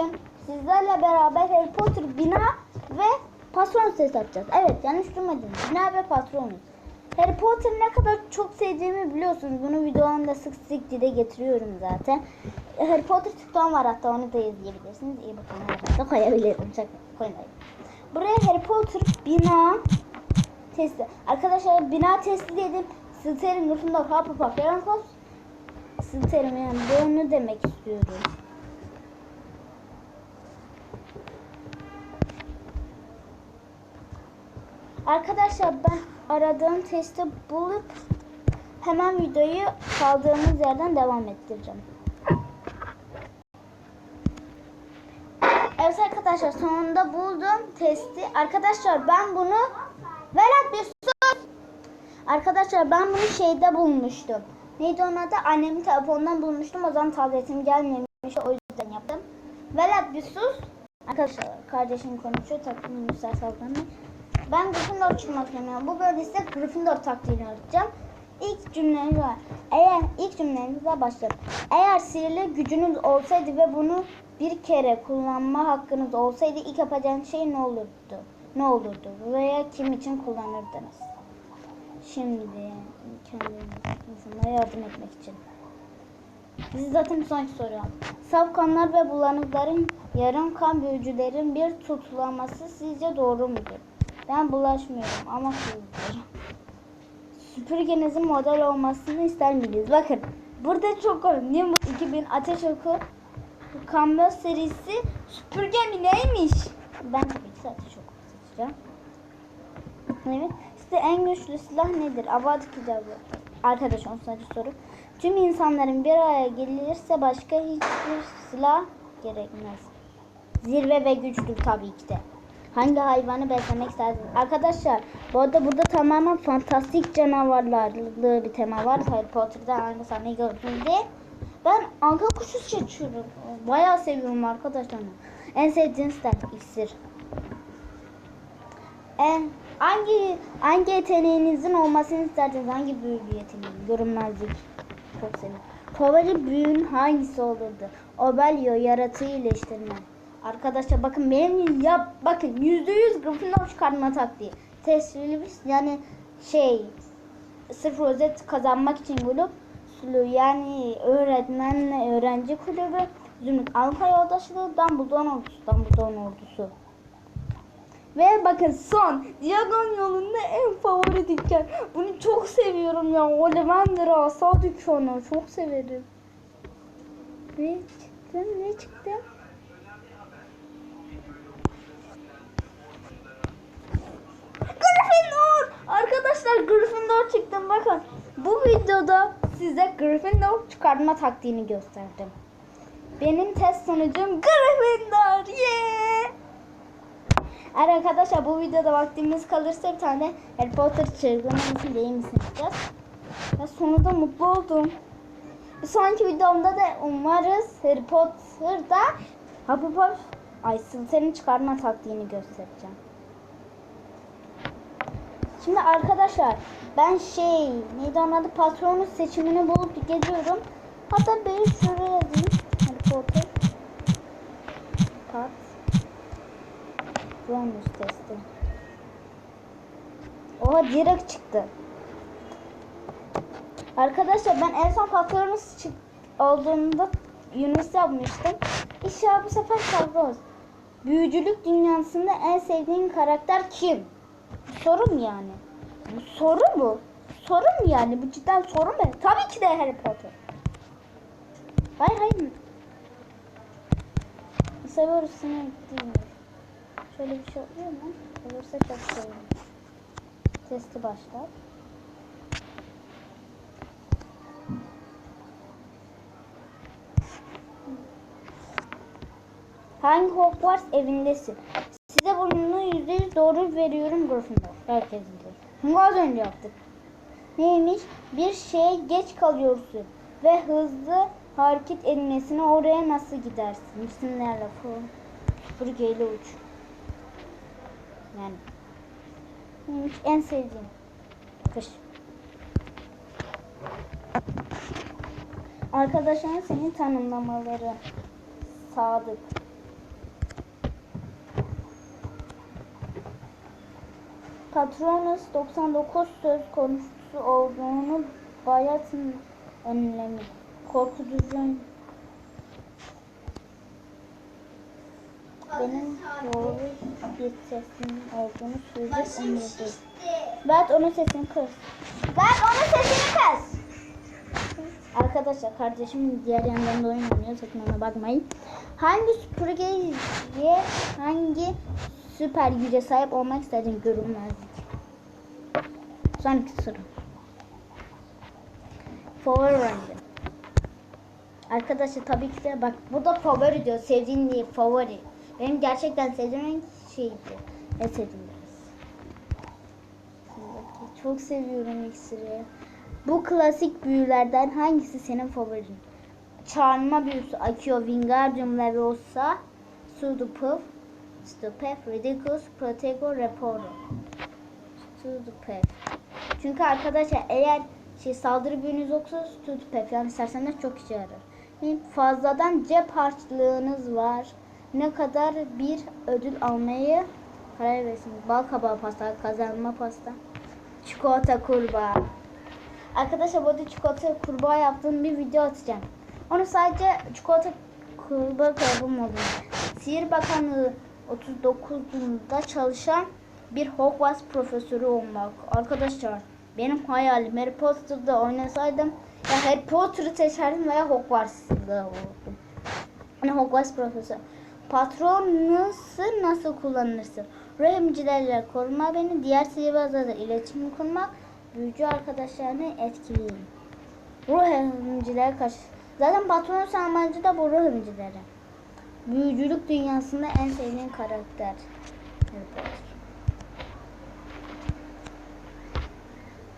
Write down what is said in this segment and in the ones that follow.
bugün sizlerle beraber Harry Potter bina ve patron ses yapacağız. Evet yanlış duymadınız. Bina ve patronuz. Harry Potter'ı ne kadar çok sevdiğimi biliyorsunuz. Bunu videolarımda sık sık dile getiriyorum zaten. Harry Potter TikTok'um var hatta onu da izleyebilirsiniz. İyi bakın da koyabilirim. Şaka koymayın. Buraya Harry Potter bina testi. Arkadaşlar bina testi dedim. Slytherin, Gryffindor, Hufflepuff, Ravenclaw Slytherin yani bunu demek istiyorum. Arkadaşlar ben aradığım testi bulup hemen videoyu kaldığımız yerden devam ettireceğim. Evet arkadaşlar sonunda buldum testi. Arkadaşlar ben bunu Velat bir sus. Arkadaşlar ben bunu şeyde bulmuştum. Neydi onun adı? Annemin telefonundan bulmuştum. O zaman tabletim gelmemiş. O yüzden yaptım. Velat bir sus. Arkadaşlar kardeşim konuşuyor. Müsait sallanıyor. Ben Gryffindor çıkmak istiyorum. Bu bölümde size Gryffindor taktiğini öğreteceğim. İlk cümlemiz var. Eğer ilk cümlemizle başlayalım. Eğer sihirli gücünüz olsaydı ve bunu bir kere kullanma hakkınız olsaydı ilk yapacağınız şey ne olurdu? Ne olurdu? Veya kim için kullanırdınız? Şimdi kendiniz insanlara yardım etmek için. Siz zaten sonraki soruyorum. Saf kanlar ve bulanıkların yarım kan büyücülerin bir tutulaması sizce doğru mudur? Ben bulaşmıyorum ama kızdır. Süpürgenizin model olmasını ister miydiniz? Bakın burada çok komik. Nimbus 2000 Ateş Oku Kamyon serisi süpürge mi neymiş? Ben tabii ki Ateş Oku seçeceğim. Evet. Size en güçlü silah nedir? Avad kitabı. Arkadaş on sadece soru. Tüm insanların bir araya gelirse başka hiçbir silah gerekmez. Zirve ve güçtür tabii ki de. Hangi hayvanı beslemek istersiniz? Arkadaşlar bu arada burada tamamen fantastik canavarlarlı bir tema var. Harry Potter'da aynı sahneyi gördünüz diye. Ben anka kuşu seçiyorum. Bayağı seviyorum arkadaşlar. En sevdiğim silah iksir. En hangi hangi yeteneğinizin olmasını isterseniz hangi büyülü yeteneği? Görünmezlik. Çok seviyorum. Favori büyün hangisi olurdu? Obelio yaratığı iyileştirme. Arkadaşlar bakın benim yap bakın yüzde yüz Gryffindor çıkartma taktiği. Teslis yani şey sırf rozet kazanmak için sulu yani öğretmenle öğrenci kulübü Zümrüt Alfa yoldaşlığı Dumbledore ordusu Dumbledore ordusu. Ve bakın son Diagon yolunda en favori dükkan. Bunu çok seviyorum ya. Ollivander asa dükkanı. Çok severim. Ne çıktı? Ne çıktı? Gryffindor! Arkadaşlar Gryffindor çıktım bakın. Bu videoda size Gryffindor çıkartma taktiğini gösterdim. Benim test sonucum Gryffindor. Yeah! Arkadaşlar bu videoda vaktimiz kalırsa bir tane Harry Potter çılgın mısın değil misin yapacağız. Ve sonunda mutlu oldum. Bir sonraki videomda da umarız Harry Potter'da Hufflepuff Ay Slytherin çıkarma taktiğini göstereceğim. Şimdi arkadaşlar ben şey neydi onun adı patronun seçimini bulup geziyorum. Hatta ben şuraya yazayım. Harry Potter. Pat. Patronus testi. Oha direkt çıktı. Arkadaşlar ben en son patronus çık olduğunda Yunus yapmıştım. İnşallah bu sefer Savroz. Büyücülük dünyasında en sevdiğin karakter kim? Bu soru mu yani? Bu soru mu? Soru yani? Bu cidden soru mu? Tabii ki de Harry Potter. Hayır hayır. Seviyoruz seni. Şöyle bir şey oluyor mu? Olursa çok sevinirim. Testi başlar. Hangi Hogwarts evindesin? Veriyorum Gryffindor. Herkes bilir. Bunu az önce yaptık. Neymiş? Bir şeye geç kalıyorsun ve hızlı hareket etmesine oraya nasıl gidersin? İsimlerle falan. Süpürgeyle uç. Yani. Neymiş? En sevdiğim. Kış. Arkadaşların seni tanımlamaları. Sadık. Patronus 99 söz konusu olduğunu bayatın önlemi. Korkutucun benim doğru bir sesim olduğunu söyleyip umurdu. Berk onun sesini kız. Berk onun sesini kız. Arkadaşlar kardeşimin diğer yandan da oyun oynuyor. Sakın ona bakmayın. Hangi süpürgeye hangi süper güce sahip olmak istedin görünmezlik. Sonraki soru. Favori rengi. Arkadaşlar tabii ki de bak bu da favori diyor. Sevdiğin değil favori. Benim gerçekten sevdiğim renk şeydi. Ne sevdiğim biraz. Çok seviyorum iksiri. Bu klasik büyülerden hangisi senin favorin? Çağırma büyüsü Akio Wingardium Leviosa Sudupuf Stupef Ridiculous Protego Reporo Stupef Çünkü arkadaşlar eğer şey saldırı büyünüz yoksa Stupef yani sersemler çok işe yarar. Fazladan cep harçlığınız var. Ne kadar bir ödül almayı karar verirsiniz. Bal kabağı pasta, kazanma pasta, çikolata kurbağa. Arkadaşlar burada çikolata kurbağa yaptığım bir video atacağım. Onu sadece çikolata kurbağa kalıbım oldu. Sihir Bakanlığı 39'unda çalışan bir Hogwarts profesörü olmak. Arkadaşlar benim hayalim Harry Potter'da oynasaydım ya Harry Potter'ı seçerdim veya Hogwarts'da olurdum. Hani Hogwarts profesör. Patronusu nasıl kullanırsın? Rahimcilerle koruma beni, diğer sihirbazlarla iletişim kurmak, büyücü arkadaşlarını etkileyin. Ruh emicilere karşı. Zaten patronus amacı da bu ruh emicileri. Büyücülük dünyasında en sevdiğin karakter. Potter.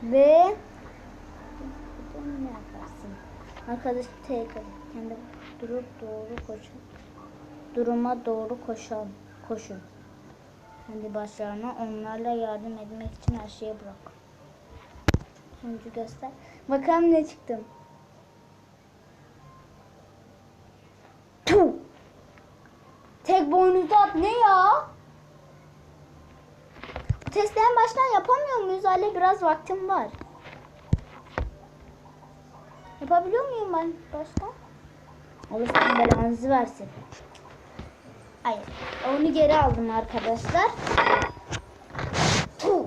Ve ne yaparsın? Arkadaş tekrar kendi durup doğru koşun. Duruma doğru koşun. Koşun. Kendi başlarına onlarla yardım etmek için her şeyi bırak. Sonucu göster. Bakalım ne çıktım. Tek boynuzlu at ne ya? Testi en baştan yapamıyor muyuz? Hala biraz vaktim var. Yapabiliyor muyum ben baştan? Allah belanızı versin. Hayır. Onu geri aldım arkadaşlar. Tuh!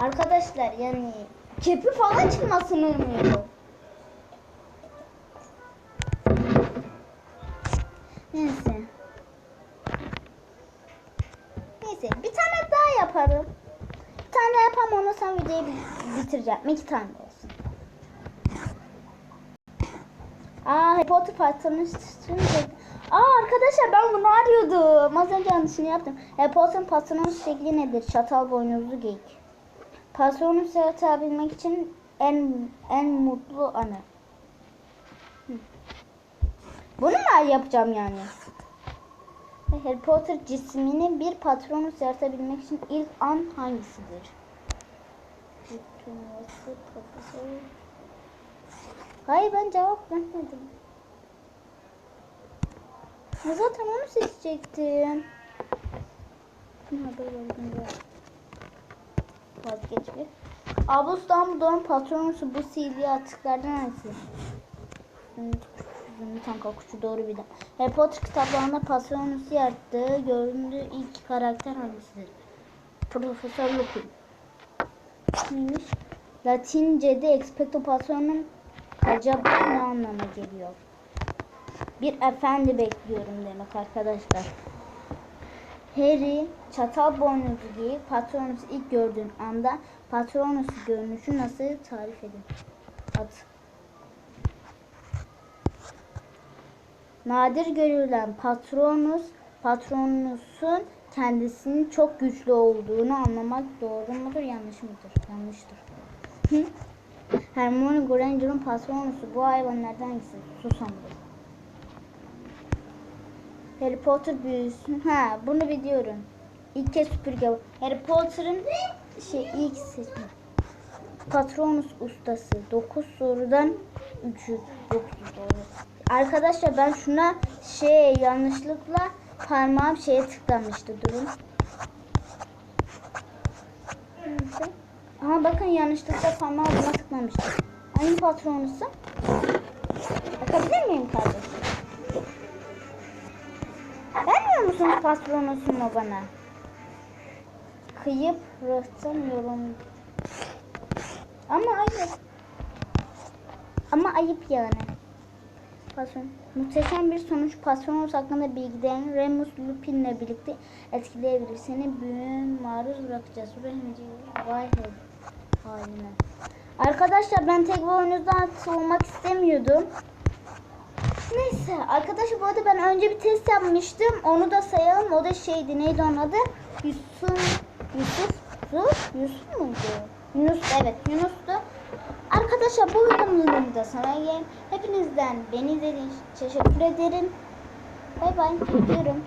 Arkadaşlar yani kepi falan çıkmasını umuyorum. Sonra videoyu bi- bitireceğim. İki tane olsun. Aa Harry Potter patronu üstünü Aa arkadaşlar ben bunu arıyordum. Az önce yanlışını yaptım. Harry Potter'ın patronun şekli nedir? Çatal boynuzlu geyik. Patronu yaratabilmek için en en mutlu anı. Bunu mu yapacağım yani? Harry Potter cismini bir patronus yaratabilmek için ilk an hangisidir? Turnuvası, profesör. Hayır ben cevap vermedim. Ya zaten onu seçecektim. Ne haber verdim ya? Vazgeç bir. Abus Dumbledore'un patronusu bu sihirli atıklardan hangisi? Zümrüt Tanka Kuşu doğru bir de. Harry Potter kitaplarında patronusu yarattığı göründüğü ilk karakter hangisidir? Profesör Lupin. Neymiş? Latince'de expecto patronum acaba ne anlama geliyor? Bir efendi bekliyorum demek arkadaşlar. Harry çatal boynuzlu giyip patronusu ilk gördüğün anda patronusu görünüşü nasıl tarif edin? At. Nadir görülen patronus, patronusun kendisinin çok güçlü olduğunu anlamak doğru mudur, yanlış mıdır? Yanlıştır. Hı? Hermione Granger'ın patronusu bu hayvanlardan hangisi? Susamdır. Harry Potter büyüsün. Ha, bunu biliyorum. İlk kez süpürge. Harry Potter'ın şey ilk seçimi. Patronus ustası. 9 sorudan 3'ü 9 doğru. Arkadaşlar ben şuna şey yanlışlıkla parmağım şeye tıklamıştı durun. Aha bakın yanlışlıkla parmağı buna tıklamıştım. Hangi patronusun? Bakabilir miyim kardeşim? Vermiyor musunuz patronusunu bana? Kıyıp rıhtım yolum. Ama ayıp. Ama ayıp yani. Patron. Muhteşem bir sonuç patronus hakkında bilgilerini Remus Lupin'le birlikte etkileyebilir. Seni büyüğün maruz bırakacağız. Vay haline. Arkadaşlar ben tek boynuzdan atılmak istemiyordum. Neyse arkadaşlar bu arada ben önce bir test yapmıştım. Onu da sayalım. O da şeydi neydi onun adı? Yusuf Yusuf, Yusuf muydu? Yunus evet Yunus'tu. Arkadaşlar bu videomuzun da sana gelin. Hepinizden beni izlediğiniz için teşekkür ederim. Bay bay. Gidiyorum.